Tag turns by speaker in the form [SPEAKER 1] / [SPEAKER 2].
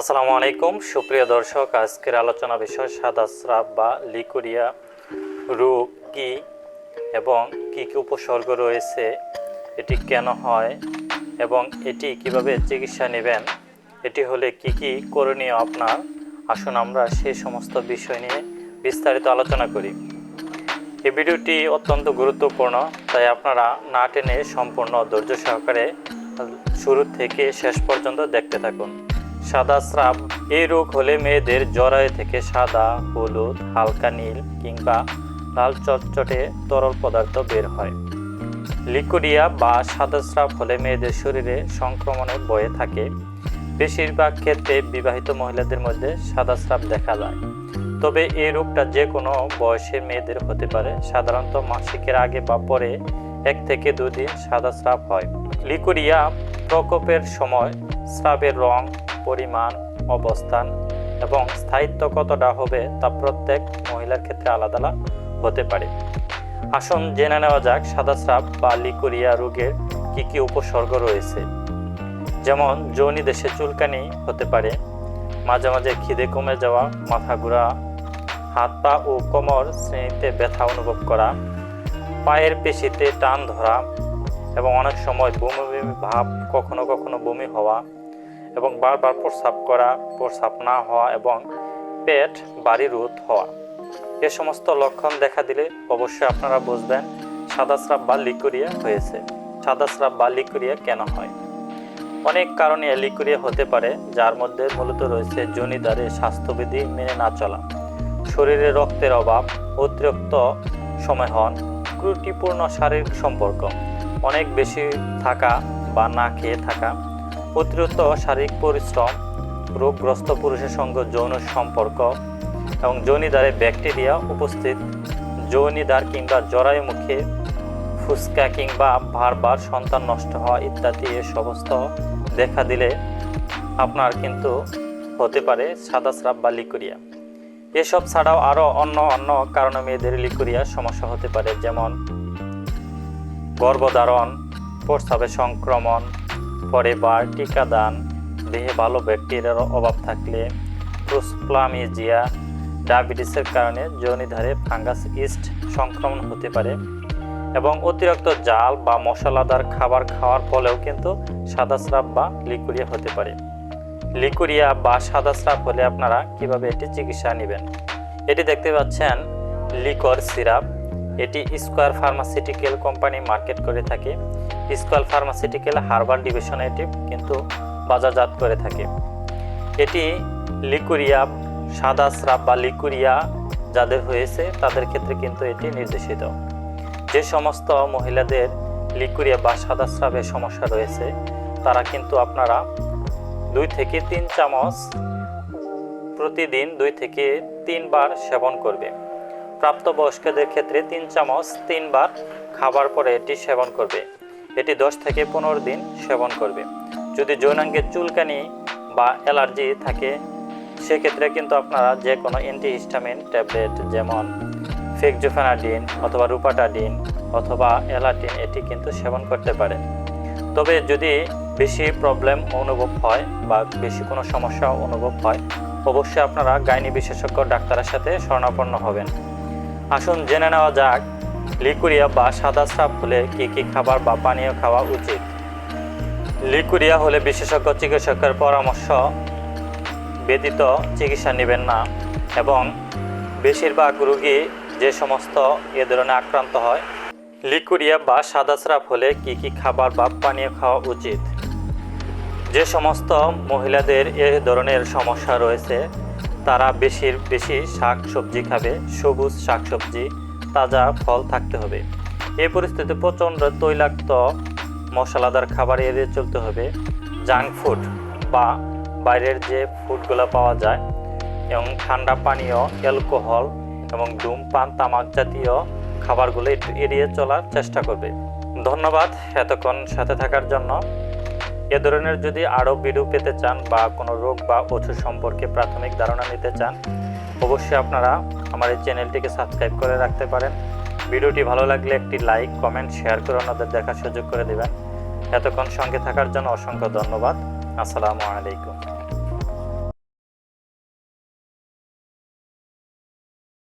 [SPEAKER 1] আসসালামু আলাইকুম। সুপ্রিয় দর্শক, আজকের আলোচনা বিষয় সাদা স্রাব বা লিকুরিয়া রোগ কি এবং কি কি উপসর্গ রয়েছে, এটি কেন হয় এবং এটি কীভাবে চিকিৎসা নেবেন, এটি হলে কি কি করণীয় আপনার? আসুন আমরা সেই সমস্ত বিষয় নিয়ে বিস্তারিত আলোচনা করি। এই ভিডিওটি অত্যন্ত গুরুত্বপূর্ণ, তাই আপনারা না টেনে সম্পূর্ণ ধৈর্য সহকারে শুরু থেকে শেষ পর্যন্ত দেখতে থাকুন। সাদা স্রাব। এই রোগ হলে মেয়েদের জরায়ু থেকে সাদা, হলুদ, হালকা নীল কিংবা লাল চটচটে তরল পদার্থ বের হয়। লিকুরিয়া বা সাদা স্রাব হলে মেয়েদের শরীরে সংক্রমণের বয়ে থাকে। বেশিরভাগ ক্ষেত্রে বিবাহিত মহিলাদের মধ্যে সাদা স্রাব দেখা যায়। তবে এই রোগটা যে কোনো বয়সের মেয়েদের হতে পারে। সাধারণত মাসিকের আগে বা পরে এক থেকে দুদিন সাদা স্রাব হয়। লিকুরিয়া প্রকোপের সময় স্রাবের রং পরিমাণ, অবস্থান এবং স্থায়িত্ব কতটা হবে তা প্রত্যেক মহিলার ক্ষেত্রে আলাদা আলাদা হতে পারে। আসুন জেনে নেওয়া যাক সাদা স্রাব বা লিকুরিয়া রোগের কি কি উপসর্গ রয়েছে। যেমন, যৌনি দেশে চুলকানি হতে পারে, মাঝে মাঝে খিদে কমে যাওয়া, মাথা ঘোরা, হাত পা ও কোমর শ্রেণীতে ব্যথা অনুভব করা, পায়ের পেশিতে টান ধরা এবং অনেক সময় বমি বমি, ভাব কখনো কখনো বমি হওয়া এবং বারবার প্রস্রাব করা, প্রস্রাব না হওয়া এবং পেট, বাড়ি রোধ হওয়া। এ সমস্ত লক্ষণ দেখা দিলে অবশ্যই আপনারা বুঝবেন সাদা স্রাব বা লিকুরিয়া হয়েছে। সাদা স্রাব বা লিকুরিয়া কেন হয়? অনেক কারণে লিকুরিয়া হতে পারে, যার মধ্যে মূলত রয়েছে জনিদারে স্বাস্থ্যবিধি মেনে না চলা, শরীরে রক্তের অভাব, অতিরিক্ত সময় হন, ত্রুটিপূর্ণ শারীরিক সম্পর্ক, অনেক বেশি থাকা বা না খেয়ে থাকা অতিরিক্ত শারীরিক পরিশ্রম, রোগগ্রস্ত পুরুষের সঙ্গে যৌন সম্পর্ক এবং যৌনিদ্বারে ব্যাকটেরিয়া উপস্থিত। যৌনিদ্বার কিংবা জরায়ু মুখে ফুসকা কিংবা বারবার সন্তান নষ্ট হওয়া ইত্যাদি এ সমস্ত দেখা দিলে আপনার কিন্তু হতে পারে সাদা স্রাব বা লিকুরিয়া। এসব ছাড়াও আরও অন্য অন্য কারণে মেয়েদের লিকুরিয়া সমস্যা হতে পারে, যেমন গর্ভধারণ, প্রস্রাবে সংক্রমণ পরিবার, টিকাদান, দেহে ভালো ব্যাকটেরিয়ার অভাব থাকলে প্রোসপ্লামিজিয়া ডায়াবেটিসের কারণে যৌনিধারে ফাঙ্গাস ইস্ট সংক্রমণ হতে পারে এবং অতিরিক্ত জাল বা মশলাদার খাবার খাওয়ার ফলেও কিন্তু সাদা স্রাব বা লিকুরিয়া হতে পারে। লিকুরিয়া বা সাদা স্রাব হলে আপনারা কীভাবে এটি চিকিৎসা নেবেন? এটি দেখতে পাচ্ছেন লিকর সিরাপ। এটি স্কোয়ার ফার্মাসিউটিক্যাল কোম্পানি মার্কেট করে থাকে। স্কোয়ার ফার্মাসিউটিক্যাল হার্বাল ডিভিশনে এটি কিন্তু বাজারজাত করে থাকে। এটি লিকুরিয়া, সাদা স্রাব বা লিকুরিয়া যাদের হয়েছে, তাদের ক্ষেত্রে কিন্তু এটি নির্দেশিত। যে সমস্ত মহিলাদের লিকুরিয়া বা সাদা স্রাবের সমস্যা রয়েছে, তারা কিন্তু আপনারা দুই থেকে তিন চামচ প্রতিদিন দুই থেকে তিনবার সেবন করবে। প্রাপ্তবয়স্কদের ক্ষেত্রে তিন চামচ, তিনবার খাবার পরে এটি সেবন করবে। এটি দশ থেকে পনেরো দিন সেবন করবে। যদি যৌনাঙ্গের চুলকানি বা অ্যালার্জি থাকে, সেক্ষেত্রে কিন্তু আপনারা যে কোনো অ্যান্টিহিস্টামিন ট্যাবলেট যেমন ফেকজোফেনাডিন অথবা রুপাটাডিন অথবা অ্যালাটিন এটি কিন্তু সেবন করতে পারেন। তবে যদি বেশি প্রবলেম অনুভব হয় বা বেশি কোনো সমস্যা অনুভব হয়, অবশ্যই আপনারা গাইনি বিশেষজ্ঞ ডাক্তারের সাথে শরণাপন্ন হবেন। আসুন জেনে নেওয়া যাক, লিকুরিয়া বা সাদা স্রাব হলে কী কী খাবার বা পানীয় খাওয়া উচিত? লিকুরিয়া হলে বিশেষজ্ঞ চিকিৎসকের পরামর্শ, ব্যতীত চিকিৎসা নেবেন না এবং বেশিরভাগ রোগী যে সমস্ত এ ধরনের আক্রান্ত হয়, লিকুরিয়া বা সাদা স্রাব হলে কী কী খাবার বা পানীয় খাওয়া উচিত? যে সমস্ত মহিলাদের এ ধরনের সমস্যা রয়েছে তারা বেশির বেশি শাক সবজি খাবে, সবুজ শাক সবজি, তাজা ফল থাকতে হবে। এই পরিস্থিতিতে প্রচণ্ড তৈলাক্ত, মশলাদার খাবার এড়িয়ে চলতে হবে। জাঙ্ক ফুড বা বাইরের যে ফুডগুলো পাওয়া যায়, এবং ঠান্ডা পানীয়, অ্যালকোহল এবং ধূমপান তামাক জাতীয় খাবারগুলো এড়িয়ে চলার চেষ্টা করবে। ধন্যবাদ এতক্ষণ সাথে থাকার জন্য। এ ধরনের যদি আরও ভিডিও পেতে চান বা কোনো রোগ বা ওষুধ সম্পর্কে প্রাথমিক ধারণা নিতে চান, অবশ্যই আপনারা আমার এই চ্যানেলটিকে সাবস্ক্রাইব করে রাখতে পারেন। ভিডিওটি ভালো লাগলে একটি লাইক, কমেন্ট, শেয়ার করে অন্যদের দেখার সুযোগ করে দেবেন। এতক্ষণ সঙ্গে থাকার জন্য অসংখ্য ধন্যবাদ। আসসালামু আলাইকুম।